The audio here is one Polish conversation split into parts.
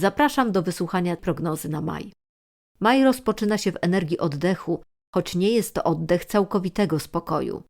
Zapraszam do wysłuchania prognozy na maj. Maj rozpoczyna się w energii oddechu, choć nie jest to oddech całkowitego spokoju.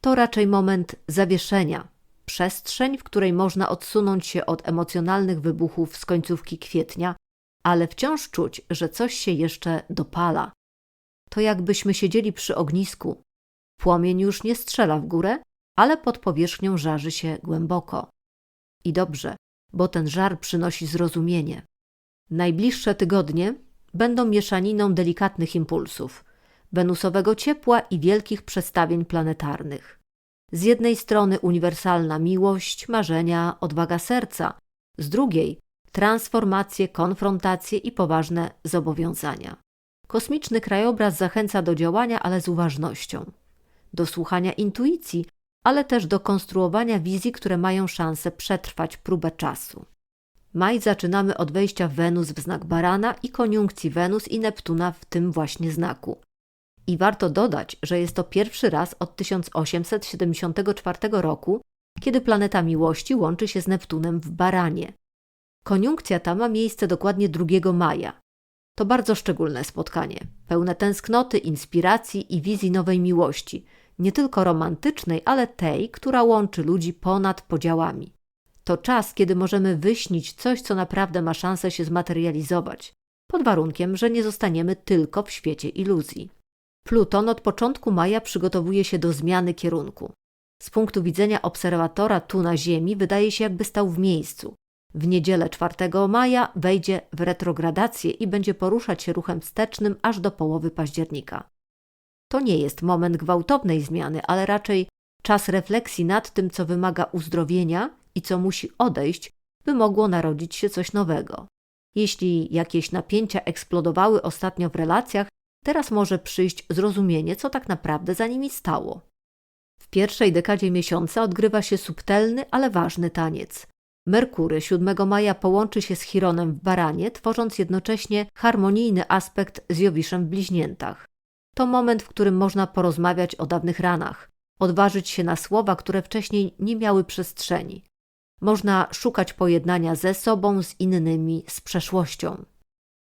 To raczej moment zawieszenia, przestrzeń, w której można odsunąć się od emocjonalnych wybuchów z końcówki kwietnia, ale wciąż czuć, że coś się jeszcze dopala. To jakbyśmy siedzieli przy ognisku. Płomień już nie strzela w górę, ale pod powierzchnią żarzy się głęboko. I dobrze, bo ten żar przynosi zrozumienie. Najbliższe tygodnie będą mieszaniną delikatnych impulsów, wenusowego ciepła i wielkich przestawień planetarnych. Z jednej strony uniwersalna miłość, marzenia, odwaga serca, z drugiej transformacje, konfrontacje i poważne zobowiązania. Kosmiczny krajobraz zachęca do działania, ale z uważnością, do słuchania intuicji, ale też do konstruowania wizji, które mają szansę przetrwać próbę czasu. Maj zaczynamy od wejścia Wenus w znak Barana i koniunkcji Wenus i Neptuna w tym właśnie znaku. I warto dodać, że jest to pierwszy raz od 1874 roku, kiedy planeta miłości łączy się z Neptunem w Baranie. Koniunkcja ta ma miejsce dokładnie 2 maja. To bardzo szczególne spotkanie, pełne tęsknoty, inspiracji i wizji nowej miłości, nie tylko romantycznej, ale tej, która łączy ludzi ponad podziałami. To czas, kiedy możemy wyśnić coś, co naprawdę ma szansę się zmaterializować, pod warunkiem, że nie zostaniemy tylko w świecie iluzji. Pluton od początku maja przygotowuje się do zmiany kierunku. Z punktu widzenia obserwatora tu na Ziemi wydaje się, jakby stał w miejscu. W niedzielę 4 maja wejdzie w retrogradację i będzie poruszać się ruchem wstecznym aż do połowy października. To nie jest moment gwałtownej zmiany, ale raczej czas refleksji nad tym, co wymaga uzdrowienia i co musi odejść, by mogło narodzić się coś nowego. Jeśli jakieś napięcia eksplodowały ostatnio w relacjach, teraz może przyjść zrozumienie, co tak naprawdę za nimi stało. W pierwszej dekadzie miesiąca odgrywa się subtelny, ale ważny taniec. Merkury 7 maja połączy się z Chironem w Baranie, tworząc jednocześnie harmonijny aspekt z Jowiszem w Bliźniętach. To moment, w którym można porozmawiać o dawnych ranach, odważyć się na słowa, które wcześniej nie miały przestrzeni. Można szukać pojednania ze sobą, z innymi, z przeszłością.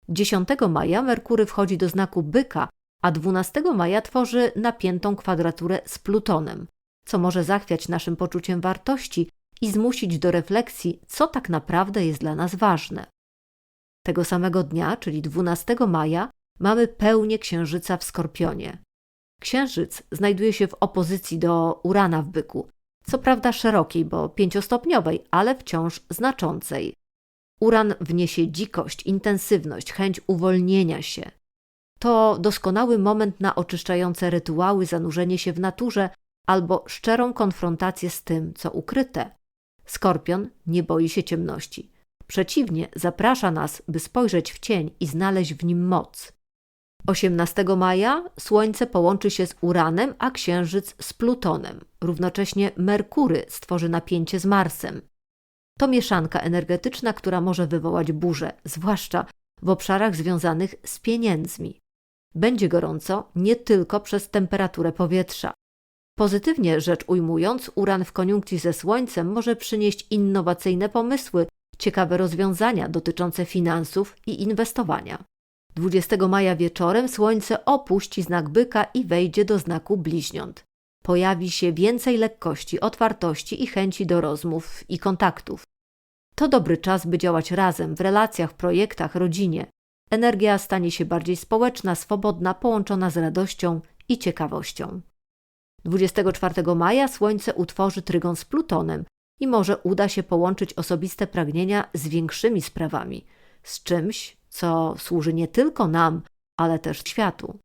10 maja Merkury wchodzi do znaku byka, a 12 maja tworzy napiętą kwadraturę z Plutonem, co może zachwiać naszym poczuciem wartości i zmusić do refleksji, co tak naprawdę jest dla nas ważne. Tego samego dnia, czyli 12 maja, mamy pełnię księżyca w Skorpionie. Księżyc znajduje się w opozycji do Urana w byku, co prawda szerokiej, bo pięciostopniowej, ale wciąż znaczącej. Uran wniesie dzikość, intensywność, chęć uwolnienia się. To doskonały moment na oczyszczające rytuały, zanurzenie się w naturze albo szczerą konfrontację z tym, co ukryte. Skorpion nie boi się ciemności. Przeciwnie, zaprasza nas, by spojrzeć w cień i znaleźć w nim moc. 18 maja Słońce połączy się z Uranem, a Księżyc z Plutonem. Równocześnie Merkury stworzy napięcie z Marsem. To mieszanka energetyczna, która może wywołać burzę, zwłaszcza w obszarach związanych z pieniędzmi. Będzie gorąco nie tylko przez temperaturę powietrza. Pozytywnie rzecz ujmując, Uran w koniunkcji ze Słońcem może przynieść innowacyjne pomysły, ciekawe rozwiązania dotyczące finansów i inwestowania. 20 maja wieczorem Słońce opuści znak byka i wejdzie do znaku bliźniąt. Pojawi się więcej lekkości, otwartości i chęci do rozmów i kontaktów. To dobry czas, by działać razem w relacjach, projektach, rodzinie. Energia stanie się bardziej społeczna, swobodna, połączona z radością i ciekawością. 24 maja Słońce utworzy trygon z Plutonem i może uda się połączyć osobiste pragnienia z większymi sprawami, z czymś, co służy nie tylko nam, ale też światu.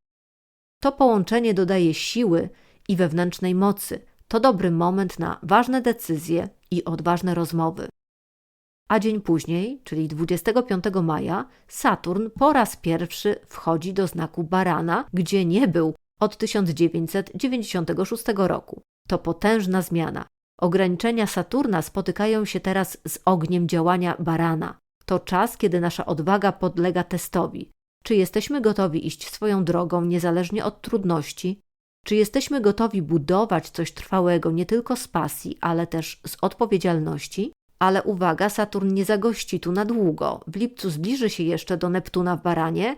To połączenie dodaje siły i wewnętrznej mocy. To dobry moment na ważne decyzje i odważne rozmowy. A dzień później, czyli 25 maja, Saturn po raz pierwszy wchodzi do znaku Barana, gdzie nie był od 1996 roku. To potężna zmiana. Ograniczenia Saturna spotykają się teraz z ogniem działania Barana. To czas, kiedy nasza odwaga podlega testowi. Czy jesteśmy gotowi iść swoją drogą niezależnie od trudności? Czy jesteśmy gotowi budować coś trwałego nie tylko z pasji, ale też z odpowiedzialności? Ale uwaga, Saturn nie zagości tu na długo. W lipcu zbliży się jeszcze do Neptuna w Baranie,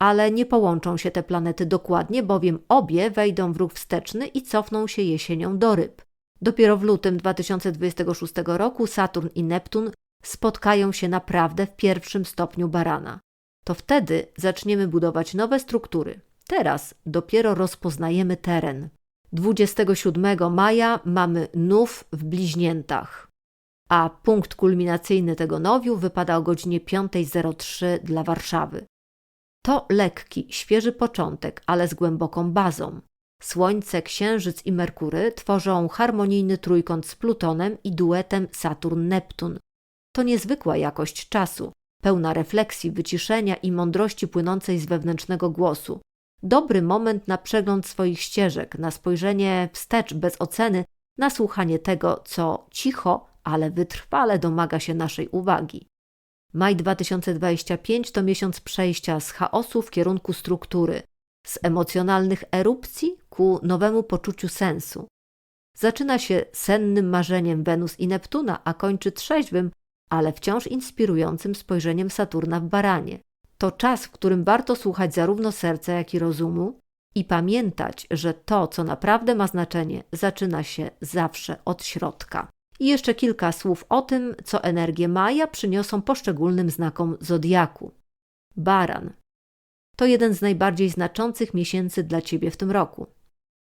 ale nie połączą się te planety dokładnie, bowiem obie wejdą w ruch wsteczny i cofną się jesienią do ryb. Dopiero w lutym 2026 roku Saturn i Neptun spotkają się naprawdę w pierwszym stopniu barana. To wtedy zaczniemy budować nowe struktury. Teraz dopiero rozpoznajemy teren. 27 maja mamy nów w bliźniętach, a punkt kulminacyjny tego nowiu wypada o godzinie 5.03 dla Warszawy. To lekki, świeży początek, ale z głęboką bazą. Słońce, Księżyc i Merkury tworzą harmonijny trójkąt z Plutonem i duetem Saturn-Neptun. To niezwykła jakość czasu, pełna refleksji, wyciszenia i mądrości płynącej z wewnętrznego głosu. Dobry moment na przegląd swoich ścieżek, na spojrzenie wstecz bez oceny, na słuchanie tego, co cicho, ale wytrwale domaga się naszej uwagi. Maj 2025 to miesiąc przejścia z chaosu w kierunku struktury, z emocjonalnych erupcji ku nowemu poczuciu sensu. Zaczyna się sennym marzeniem Wenus i Neptuna, a kończy trzeźwym, ale wciąż inspirującym spojrzeniem Saturna w baranie. To czas, w którym warto słuchać zarówno serca, jak i rozumu i pamiętać, że to, co naprawdę ma znaczenie, zaczyna się zawsze od środka. I jeszcze kilka słów o tym, co energie Maja przyniosą poszczególnym znakom zodiaku. Baran to jeden z najbardziej znaczących miesięcy dla Ciebie w tym roku.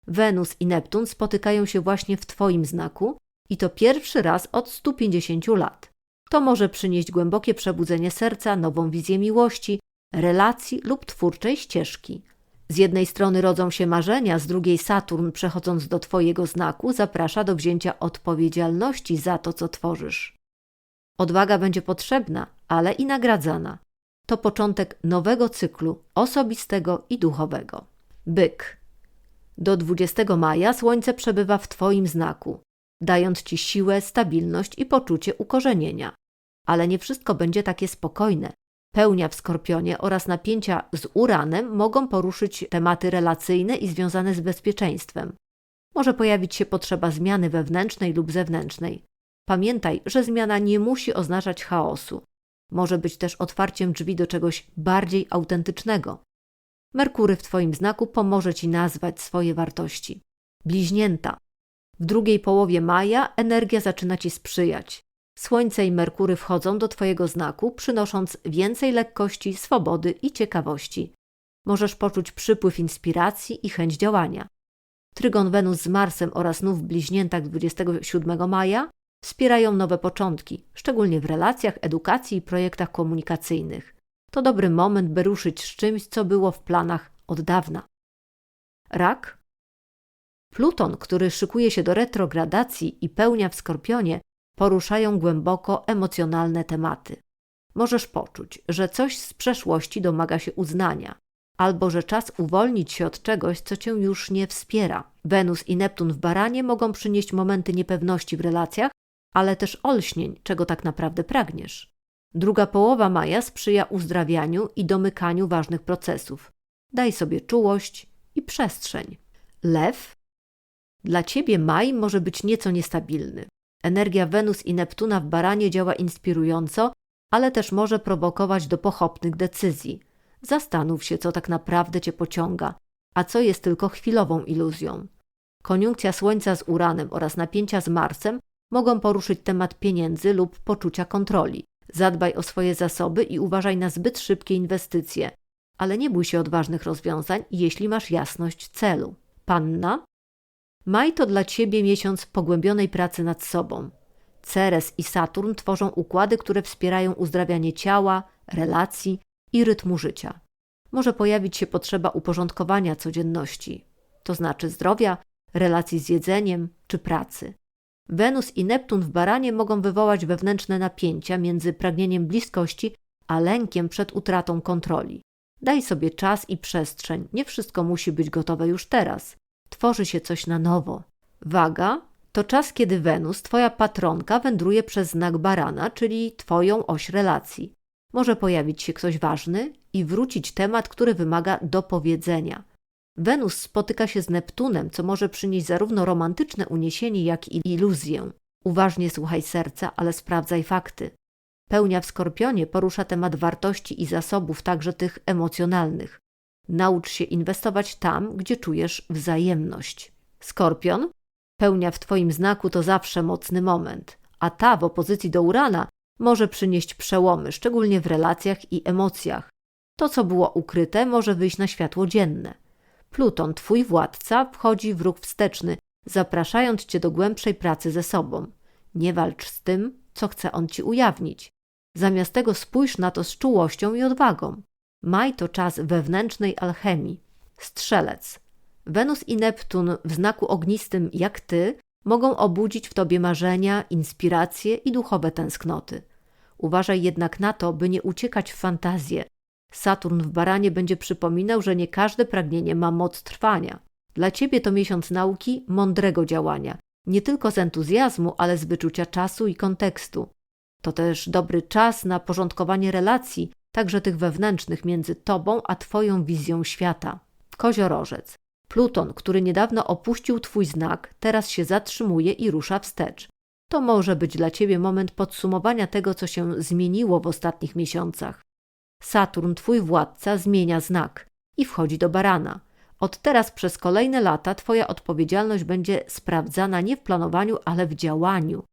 Wenus i Neptun spotykają się właśnie w Twoim znaku i to pierwszy raz od 150 lat. To może przynieść głębokie przebudzenie serca, nową wizję miłości, relacji lub twórczej ścieżki. Z jednej strony rodzą się marzenia, z drugiej Saturn, przechodząc do Twojego znaku, zaprasza do wzięcia odpowiedzialności za to, co tworzysz. Odwaga będzie potrzebna, ale i nagradzana. To początek nowego cyklu osobistego i duchowego. Byk. Do 20 maja Słońce przebywa w Twoim znaku, dając Ci siłę, stabilność i poczucie ukorzenienia. Ale nie wszystko będzie takie spokojne. Pełnia w Skorpionie oraz napięcia z Uranem mogą poruszyć tematy relacyjne i związane z bezpieczeństwem. Może pojawić się potrzeba zmiany wewnętrznej lub zewnętrznej. Pamiętaj, że zmiana nie musi oznaczać chaosu. Może być też otwarciem drzwi do czegoś bardziej autentycznego. Merkury w Twoim znaku pomoże Ci nazwać swoje wartości. Bliźnięta. W drugiej połowie maja energia zaczyna Ci sprzyjać. Słońce i Merkury wchodzą do Twojego znaku, przynosząc więcej lekkości, swobody i ciekawości. Możesz poczuć przypływ inspiracji i chęć działania. Trygon Wenus z Marsem oraz nów bliźniętach 27 maja wspierają nowe początki, szczególnie w relacjach, edukacji i projektach komunikacyjnych. To dobry moment, by ruszyć z czymś, co było w planach od dawna. Rak? Pluton, który szykuje się do retrogradacji i pełnia w skorpionie, poruszają głęboko emocjonalne tematy. Możesz poczuć, że coś z przeszłości domaga się uznania, albo że czas uwolnić się od czegoś, co cię już nie wspiera. Wenus i Neptun w baranie mogą przynieść momenty niepewności w relacjach, ale też olśnień, czego tak naprawdę pragniesz. Druga połowa maja sprzyja uzdrawianiu i domykaniu ważnych procesów. Daj sobie czułość i przestrzeń. Lew. Dla ciebie maj może być nieco niestabilny. Energia Wenus i Neptuna w baranie działa inspirująco, ale też może prowokować do pochopnych decyzji. Zastanów się, co tak naprawdę cię pociąga, a co jest tylko chwilową iluzją. Koniunkcja Słońca z Uranem oraz napięcia z Marsem mogą poruszyć temat pieniędzy lub poczucia kontroli. Zadbaj o swoje zasoby i uważaj na zbyt szybkie inwestycje, ale nie bój się odważnych rozwiązań, jeśli masz jasność celu. Panna, Maj to dla Ciebie miesiąc pogłębionej pracy nad sobą. Ceres i Saturn tworzą układy, które wspierają uzdrawianie ciała, relacji i rytmu życia. Może pojawić się potrzeba uporządkowania codzienności, to znaczy zdrowia, relacji z jedzeniem czy pracy. Wenus i Neptun w baranie mogą wywołać wewnętrzne napięcia między pragnieniem bliskości a lękiem przed utratą kontroli. Daj sobie czas i przestrzeń, nie wszystko musi być gotowe już teraz tworzy się coś na nowo. Waga to czas, kiedy Wenus, Twoja patronka, wędruje przez znak barana, czyli Twoją oś relacji. Może pojawić się ktoś ważny i wrócić temat, który wymaga dopowiedzenia. Wenus spotyka się z Neptunem, co może przynieść zarówno romantyczne uniesienie, jak i iluzję. Uważnie słuchaj serca, ale sprawdzaj fakty. Pełnia w Skorpionie porusza temat wartości i zasobów, także tych emocjonalnych. Naucz się inwestować tam, gdzie czujesz wzajemność. Skorpion? Pełnia w Twoim znaku to zawsze mocny moment, a ta w opozycji do Urana może przynieść przełomy, szczególnie w relacjach i emocjach. To, co było ukryte, może wyjść na światło dzienne. Pluton, Twój władca, wchodzi w ruch wsteczny, zapraszając Cię do głębszej pracy ze sobą. Nie walcz z tym, co chce on Ci ujawnić. Zamiast tego spójrz na to z czułością i odwagą. Maj to czas wewnętrznej alchemii. Strzelec. Wenus i Neptun w znaku ognistym jak ty mogą obudzić w tobie marzenia, inspiracje i duchowe tęsknoty. Uważaj jednak na to, by nie uciekać w fantazję. Saturn w baranie będzie przypominał, że nie każde pragnienie ma moc trwania. Dla ciebie to miesiąc nauki, mądrego działania, nie tylko z entuzjazmu, ale z wyczucia czasu i kontekstu. To też dobry czas na porządkowanie relacji, także tych wewnętrznych między tobą a twoją wizją świata. Koziorożec. Pluton, który niedawno opuścił twój znak, teraz się zatrzymuje i rusza wstecz. To może być dla ciebie moment podsumowania tego, co się zmieniło w ostatnich miesiącach. Saturn, twój władca, zmienia znak i wchodzi do barana. Od teraz przez kolejne lata Twoja odpowiedzialność będzie sprawdzana nie w planowaniu, ale w działaniu.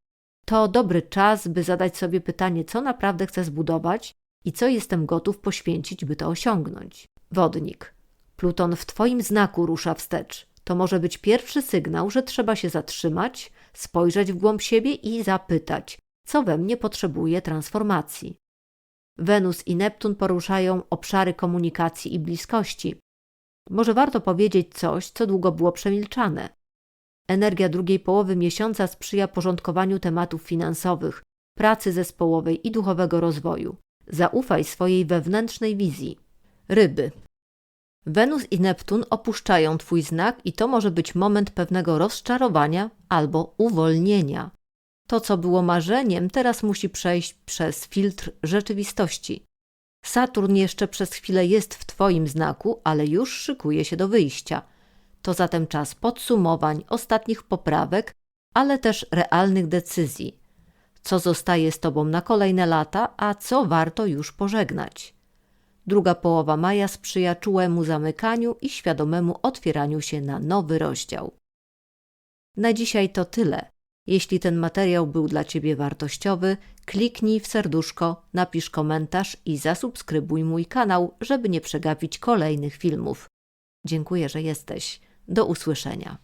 To dobry czas, by zadać sobie pytanie, co naprawdę chcę zbudować i co jestem gotów poświęcić, by to osiągnąć. Wodnik. Pluton w Twoim znaku rusza wstecz. To może być pierwszy sygnał, że trzeba się zatrzymać, spojrzeć w głąb siebie i zapytać, co we mnie potrzebuje transformacji. Wenus i Neptun poruszają obszary komunikacji i bliskości. Może warto powiedzieć coś, co długo było przemilczane. Energia drugiej połowy miesiąca sprzyja porządkowaniu tematów finansowych, pracy zespołowej i duchowego rozwoju. Zaufaj swojej wewnętrznej wizji. Ryby. Wenus i Neptun opuszczają Twój znak i to może być moment pewnego rozczarowania albo uwolnienia. To, co było marzeniem, teraz musi przejść przez filtr rzeczywistości. Saturn jeszcze przez chwilę jest w Twoim znaku, ale już szykuje się do wyjścia. To zatem czas podsumowań, ostatnich poprawek, ale też realnych decyzji. Co zostaje z Tobą na kolejne lata, a co warto już pożegnać. Druga połowa maja sprzyja czułemu zamykaniu i świadomemu otwieraniu się na nowy rozdział. Na dzisiaj to tyle. Jeśli ten materiał był dla Ciebie wartościowy, kliknij w serduszko, napisz komentarz i zasubskrybuj mój kanał, żeby nie przegapić kolejnych filmów. Dziękuję, że jesteś. Do usłyszenia.